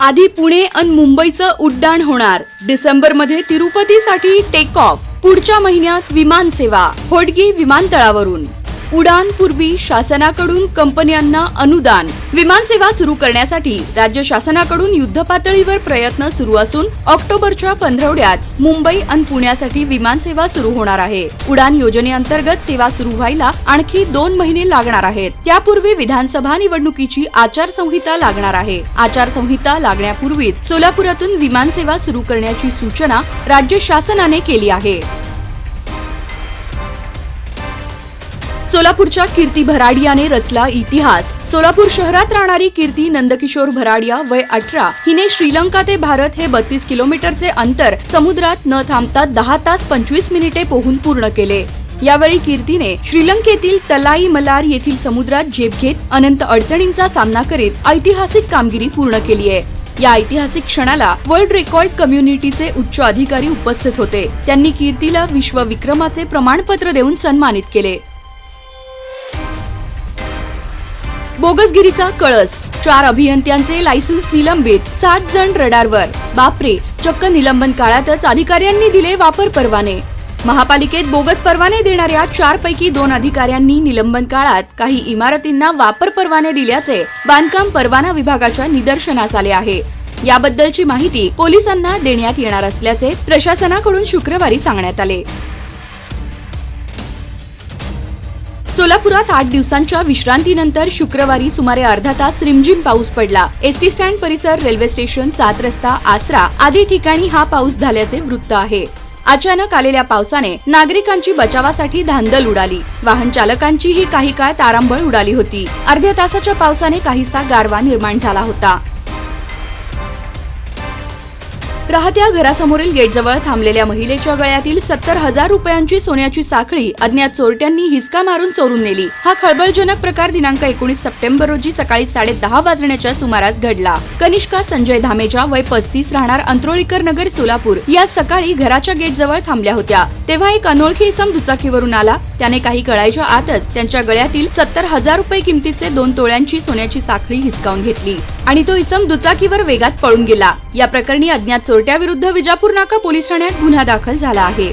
आधी पुणे आणि मुंबईचं उड्डाण होणार. डिसेंबरमध्ये तिरुपतीसाठी टेक ऑफ पुढच्या महिन्यात विमान सेवा. होडगी विमानतळावरून. उडान पूर्वी शासनाकडून कंपन्यांना अनुदान. विमान सेवा सुरू करण्यासाठी राज्य शासनाकडून युद्धपातळीवर प्रयत्न सुरू असून ऑक्टोबरच्या पंधरवड्यात मुंबई आणि पुण्यासाठी विमान सेवा सुरू होणार आहे. उडान योजनेअंतर्गत सेवा सुरू व्हायला आणखी दोन महिने लागणार आहेत. त्यापूर्वी विधानसभा निवडणुकीची आचारसंहिता लागणार आहे. आचारसंहिता लागण्यापूर्वीच सोलापुरातून विमान सेवा सुरू करण्याची सूचना राज्य शासनाने केली आहे. सोलापूरच्या कीर्ती भराडियाने रचला इतिहास. सोलापूर शहरात राहणारी कीर्ती नंदकिशोर भराडिया वय अठरा. हिने श्रीलंका ते भारत हे बत्तीस किलोमीटरचे अंतर समुद्रात न थांबता दहा तास पंचवीस मिनिटे पोहून पूर्ण केले. यावेळी कीर्तीने श्रीलंकेतील तलाई मलार येथील समुद्रात झेप घेत अनंत अडचणींचा सामना करीत ऐतिहासिक कामगिरी पूर्ण केली आहे. या ऐतिहासिक क्षणाला वर्ल्ड रेकॉर्ड कम्युनिटीचे उच्च अधिकारी उपस्थित होते. त्यांनी कीर्तीला विश्वविक्रमाचे प्रमाणपत्र देऊन सन्मानित केले. बोगसगिरीचा कळस. चार अभियंत्यांचे लायसन्स निलंबित सात जण रडारवर. बापरे चक्क निलंबन काळातच अधिकाऱ्यांनी दिले वापर परवाने. महापालिकेत बोगस परवाने देणाऱ्या चार पैकी दोन अधिकाऱ्यांनी निलंबन काळात काही इमारतींना वापर परवाने दिल्याचे बांधकाम परवाना विभागाच्या निदर्शनास आले आहे. याबद्दलची माहिती पोलिसांना देण्यात येणार असल्याचे प्रशासनाकडून शुक्रवारी सांगण्यात आले. सोलापुरात आठ दिवसांच्या विश्रांतीनंतर शुक्रवारी सुमारे अर्धा तास रिमझिम पाऊस पडला. एसटी स्टँड परिसर रेल्वे स्टेशन सात रस्ता आसरा आदी ठिकाणी हा पाऊस झाल्याचे वृत्त आहे. अचानक आलेल्या पावसाने नागरिकांची बचावासाठी धांदल उडाली. वाहन चालकांचीही काही काळ तारांबळ उडाली होती. अर्ध्या तासाच्या पावसाने काहीसा गारवा निर्माण झाला होता. राहत्या घरासमोरील गेटजवळ थांबलेल्या महिलेच्या गळ्यातील सत्तर हजार रुपयांची सोन्याची साखळी अज्ञात चोरट्यांनी हिसका मारून चोरून नेली. हा खळबळजनक प्रकार दिनांक एकोणीस सप्टेंबर रोजी सकाळी साडे दहा वाजण्याच्या सुमारास घडला. कनिष्का संजय धामेजा वय पस्तीस राहणार अंत्रोळीकर नगर सोलापूर. या सकाळी घराच्या गेटजवळ थांबल्या होत्या. तेव्हा एक अनोळखी इसम दुचाकीवरून आला. त्याने काही कळायच्या आतच त्यांच्या गळ्यातील सत्तर हजार रुपये किमतीचे दोन तोळ्यांची सोन्याची साखळी हिसकावून घेतली. आणि तो इसम दुचाकीवर वेगात पळून गेला. या प्रकरणी अज्ञात चोरट्याविरुद्ध विजापूर नाका पोलीस ठाण्यात गुन्हा दाखल झाला आहे.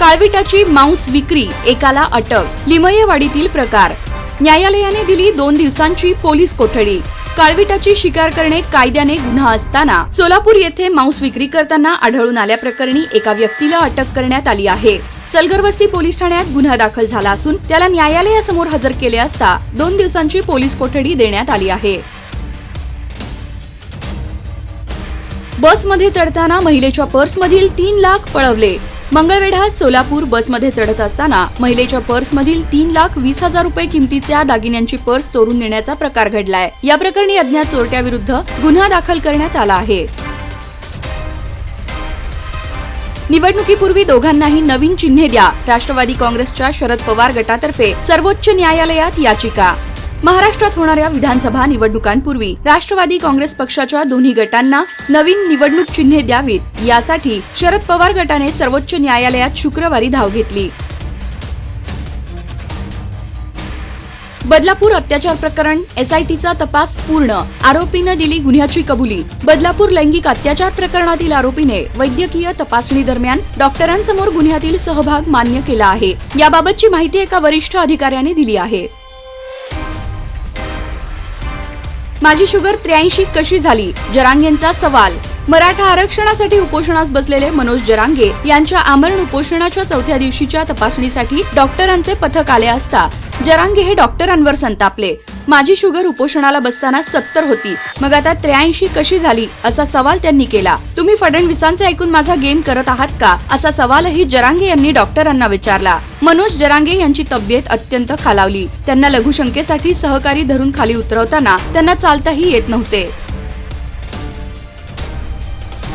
काळविटाची मांस विक्री एकाला अटक लिमयेवाडीतील प्रकार. न्यायालयाने दिली दोन दिवसांची पोलीस कोठडी. काळविटाची शिकार करणे कायद्याने गुन्हा असताना सोलापूर येथे मांस विक्री करताना आढळून आल्याप्रकरणी एका व्यक्तीला अटक करण्यात आली आहे. सलगरवस्ती पोलीस ठाण्यात गुन्हा दाखल झाला असून त्याला न्यायालयासमोर हजर केले असता दोन दिवसांची पोलीस कोठडी देण्यात आली आहे. बसमध्ये चढताना महिलेच्या पर्समधील तीन लाख पळवले. मंगळवेढा सोलापूर बसमध्ये चढत असताना महिलेच्या पर्समधील तीन लाख वीस हजार रुपये किमतीच्या दागिन्यांची पर्स चोरून नेण्याचा प्रकार घडलाय. या प्रकरणी अज्ञात चोरट्याविरुद्ध गुन्हा दाखल करण्यात आला आहे. निवडणुकीपूर्वी दोघांनाही नवीन चिन्हे द्या. राष्ट्रवादी काँग्रेसच्या शरद पवार गटातर्फे सर्वोच्च न्यायालयात याचिका. महाराष्ट्रात होणाऱ्या विधानसभा निवडणुकांपूर्वी राष्ट्रवादी काँग्रेस पक्षाच्या दोन्ही गटांना नवीन निवडणूक चिन्हे द्यावीत. यासाठी शरद पवार गटाने सर्वोच्च न्यायालयात शुक्रवारी धाव घेतली. बदलापूर अत्याचार प्रकरण एसआयटीचा तपास पूर्ण आरोपीनं दिली गुन्ह्याची कबुली. बदलापूर लैंगिक अत्याचार प्रकरणातील आरोपीने वैद्यकीय तपासणी दरम्यान डॉक्टरांसमोर गुन्ह्यातील सहभाग मान्य केला आहे. याबाबतची माहिती एका वरिष्ठ अधिकाऱ्याने दिली आहे. माझी शुगर त्र्याऐंशी कशी झाली? जरांगेंचा सवाल. मराठा आरक्षणासाठी उपोषणास बसलेले मनोज जरांगे यांच्या आमरण उपोषणाच्या चौथ्या दिवशीच्या तपासणीसाठी डॉक्टरांचे पथक आले असता जरांगे हे डॉक्टरांवर संतापले. माझी शुगर उपोषणाला बसताना सत्तर होती. मग आता त्र्याऐंशी कशी झाली? असा सवाल त्यांनी केला. तुम्ही फडणवीसांचे ऐकून माझा गेम करत आहात का? असा सवालही जरांगे यांनी डॉक्टरांना विचारला. मनोज जरांगे यांची तब्येत अत्यंत खालावली. त्यांना लघुशंकेसाठी सहकारी धरून खाली उतरवताना त्यांना चालताही येत नव्हते.